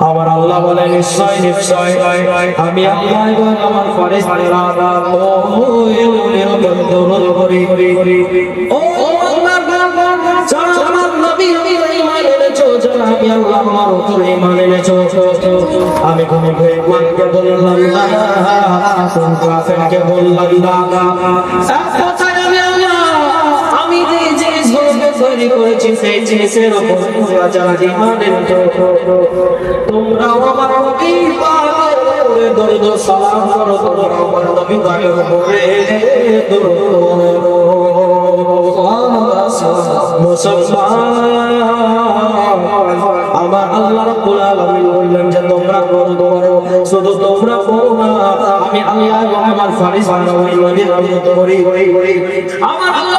আমার আল্লাহ বলে নিশ্চয় নিশ্চয় আমি আল্লাহ আমার ফেরেশতারা করি আমি কোনো কাফেরকে বললাম না তৈরি করেছি, সেই জিনিসের উপর তোমরা যারা ঈমান এনেছো তোমরাও আমার দরুদ সালাম করো তোমরা আমার নবী পাকের উপরে দরুদ আমার আল্লাহ বললেন যে, তোমরা করো, শুধু তোমরা করো না, আমি আল্লাহ আমার করি আমার আল্লাহ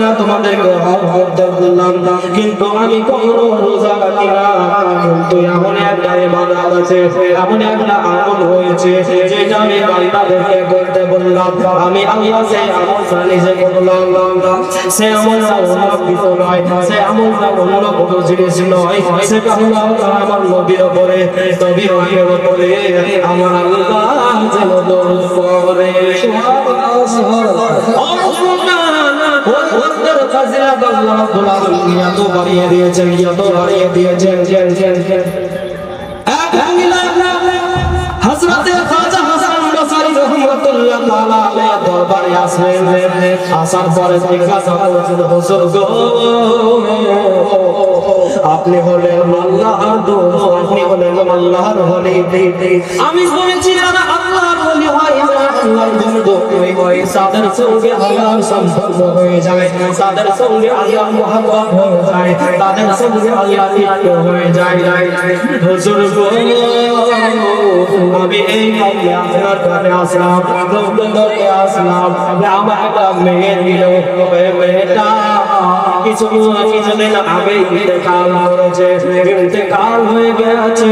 না তোমাদেরকে করতে বললাম কিন্তু আমি কখনো রোজা রাখি না। কিন্তু এমন একটা ইবাদত আছে, এমন একটা আমল হয়েছে, যেটা আমি বললাম। আমি আল্লাহ করলাম সে আমলটা নয়, সে অন্য কোনো জিনিস নয়। সেটা হলো আমার নবীর উপরে আমার আল্লাহ যেন আপনি হলেন দোস্ত আপনি হলেন আমি শুনেছি যারা আল্লাহর ওলি হয় বন্ধু হয় তাদের সঙ্গে আল্লাহর সম্পর্ক হয়ে যায়। তাদের সঙ্গে আল্লাহ মহব্বত হয়ে যায়। তাদের সঙ্গে আল্লাহ প্রিয় হয়ে যায়। হুজুর গো, আমি এই কাজে আপনার আসলাম ধরে আসলাম। যে আমার একটা মেয়ে দিল মেয়েটা কিছু আগে ইন্তেকাল ইন্তেকাল হয়ে গেছে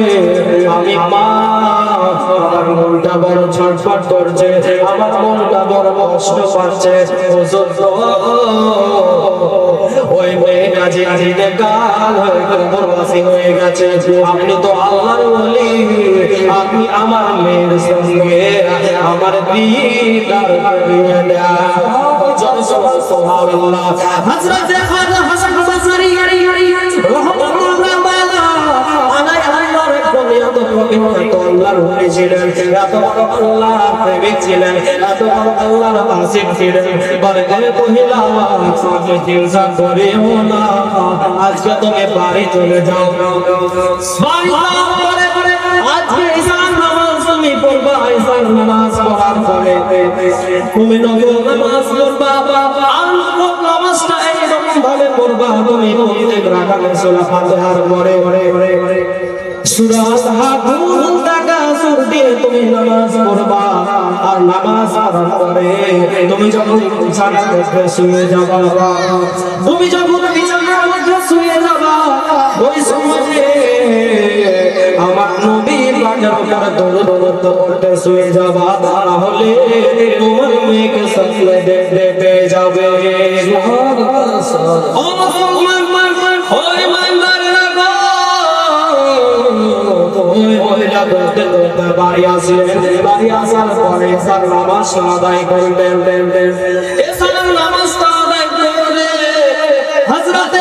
আমি আমার মনটা বড় ছটফট করছে আমার মনটা বড় কষ্ট পাচ্ছে গো, ওই মেয়েটা যে ইন্তেকাল হয়ে হয়ে গেছে আপনি তো আল্লাহর ওলি আপনি আমার মেয়ের সঙ্গে আমার দিদার সুবহানাল্লাহ হযরত হাসান বসরি রাহমাতুল্লাহ ছিলেন এত বড় আল্লাহর প্রেমিক ছিলেন এত বড় আল্লাহর আশিক ছিলেন বলে মহিলা আজকে করিও না আজকে তুমি বাড়ি চলে যাও। নামাজ পড়ার পরে তুমি নবী নামাজ পড়বা। নামাজটা এইরকম ভাবে পড়বা। তুমি প্রত্যেক রাকাতে সূরা ফাতিহার পরে সূরা পরে তুমি যখন যাবা, তুমি আমার দৌড় দৌড় করতে শুয়ে যাবা, তাহলে তোমার মেয়েকে সামনে দেখতে পেয়ে যাবে। বাড়ি আসলেন বাড়ি আসার পরে সার নামাজ আদায় করলেন নামাজ আদায় করে। হযরতে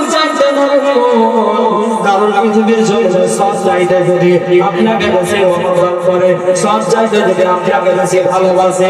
মায়ের মন সব চাইতে যদি আপনাকে কাছে অনুভব করে সব চাইতে যদি আপনাকে ভালোবাসে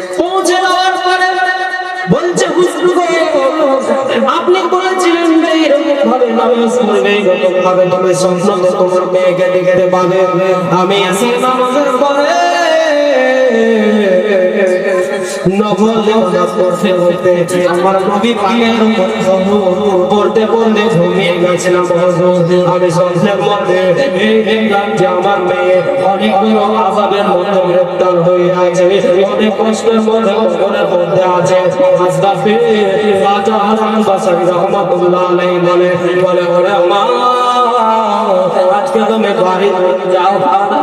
বলছে হুজুর গো, আপনি বলেছিলেন যে এরকম ভাবে নামাজ পড়বে এরকম ভাবে তুমি সংসদে তোমার মেয়েকে ডেকে দেবাবে আমি এসে নামাজের পরে নফল নামাজ পড়তে পড়তে আমার নবী পাকের পড়তে পড়তে ঘুমিয়ে গেছিলাম আমি সংসার মধ্যে দেখলাম যে আমার মেয়ে অনেক বড় আজাবের মধ্যে গ্রেপ্তার হয়ে আছে। অনেক কষ্টের মধ্যে কবরের মধ্যে আছে। আজদাফে রাজা হাসান বাসারি রহমাতুল্লাহ আলাইহি বলে বলে ওরে মা, আজকে তুমি বাড়ি যাও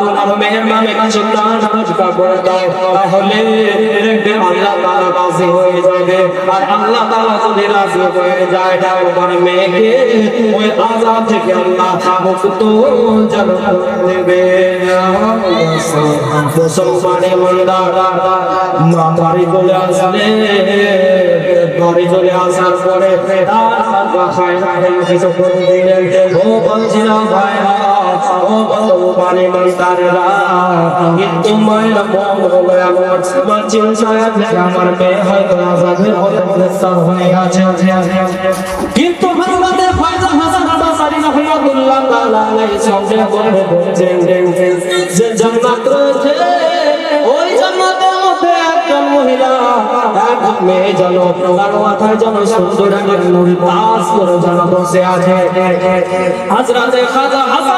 তোমার মেয়ের নামে কিছু দান সদকা করে দাও। তাহলে দেখবে আল্লাহ তাআলা রাজি হয়ে যাবে। আর আল্লাহ তাআলা যদি রাজি হয়ে যায় তোমার মেয়েকে ওই আযাব থেকে আল্লাহ মুক্ত যেন দেবে। মুসলমানে মন্দার মা চলে আসলে, বাড়ি চলে আসার পরে কিছু করে দিলেন ও মুসলমানে মন্দাররা কিন্তু মায়ের মন হলো আমার চিন্তায় আমার মেয়ে হয়তো আজাদের হতে হয়ে আছে কিন্তু আমাদের ফায়দা হাসান বাসারি রহমাতুল্লাহ তাআলা আলাইহি সঙ্গে বলে যে জান্নাত রয়েছে, ওই জান্নাতের মধ্যে একজন মহিলা মেয়ে যেন তার মাথায় যেন সুন্দর একটা নুরি করে যেন বসে আছে। হাজরাতে খাজা হাসান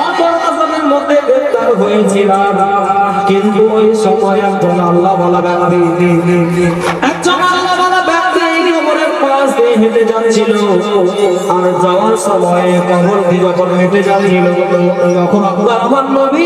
মধ্যে গ্রেফতার হয়েছিলাম। কিন্তু ওই সময় একজন আল্লাহ বলা ব্যক্তি হেঁটে যাচ্ছিল। আর যাওয়ার সময় হেঁটে যাচ্ছিল, তখন আর ওই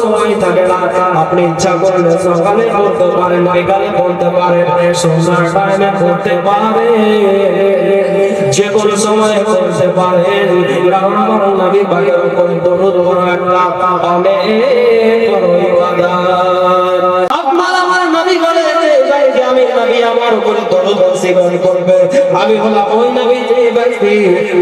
সময় থাকে না। আপনি ইচ্ছা করলে সকালে পড়তে পারেন, বিকালে বলতে পারেন, সন্ধ্যার টাইমে করতে পারেন। যে কোনো সময় করতে পারেন। আমার নবী পাকের উপর দরুদ একটা অনেক বড় ইবাদত আপনার আমার নবী বলে যে ভাইকে আমি নবী আমার উপরে দরুদ স্বীকার করবে। আমি হলাম ওই নবী যে ব্যক্তি,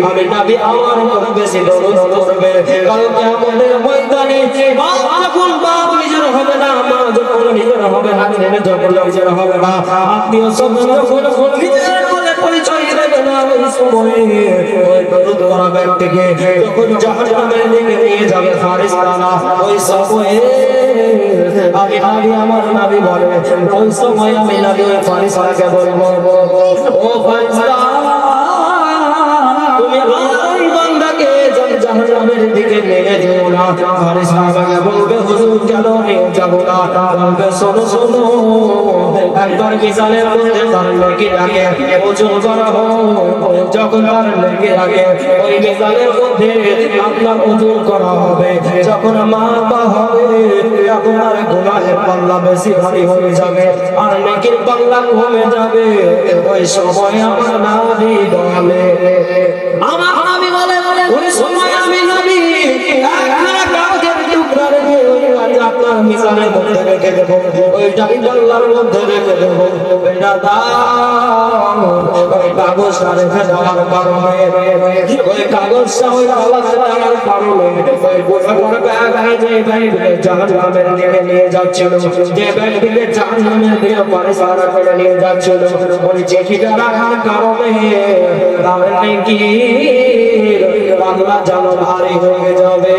আমি নবী আমার উপর বেশি দরুদ করবে। কারণ কিয়ামতের ময়দানে বাপ যখন বাপ নিজের হবে না, মা যখন নিজের হবে না ছেলে যখন নিজের হবে না। আত্মীয় স্বজন যখন নিজের বলে পরিচয় দেবে না ওই সময়ে, ওই দরুদ ব্যক্তিকে যখন জাহান্নামের নিয়ে যাবে ফারিস্তানা ওই সময়ে আমি আমার নবী বলে ওই সময় আমি নবী ওই ফারিস্তাকে বলব ও ফারিস্তা তুমি ওই বান্দাকে জাহান্নামের দিকে নিয়ে যেও না। ফারিস্তা আমাকে বলবে হুজুর কেন নিয়ে যাব না? বলবে শোনো শোনো। একবার বিশালের মধ্যে তার করা যখন তার লেগে রাখে ওই বিশালের মধ্যে আপনার ওজন করা হবে। যখন মা পাল্লা বেশি ভারী হয়ে যাবে, আর নেকির পাল্লা কমে যাবে। ওই সময় আমার নাবি বলে বলে, ওই আমি ওই আপনার মধ্যে রেখে দেবো পাল্লার মধ্যে রেখে দেবো ওই কাগজটা রেখে দেওয়ার কারণে। ওই কাগজটা ওই পাল্লাতে দেওয়ার কারণে? ওই গোটা ব্যাগ যে ব্যাগ জাহান্নামের দিকে নিয়ে যাচ্ছিল। যে ব্যক্তিকে জাহান্নামের দিকে পরিষ্কার করে নিয়ে যাচ্ছিল। ওই চিঠিটা রাখার কারণে নাকি পাল্লা যেন ভারী হয়ে যাবে।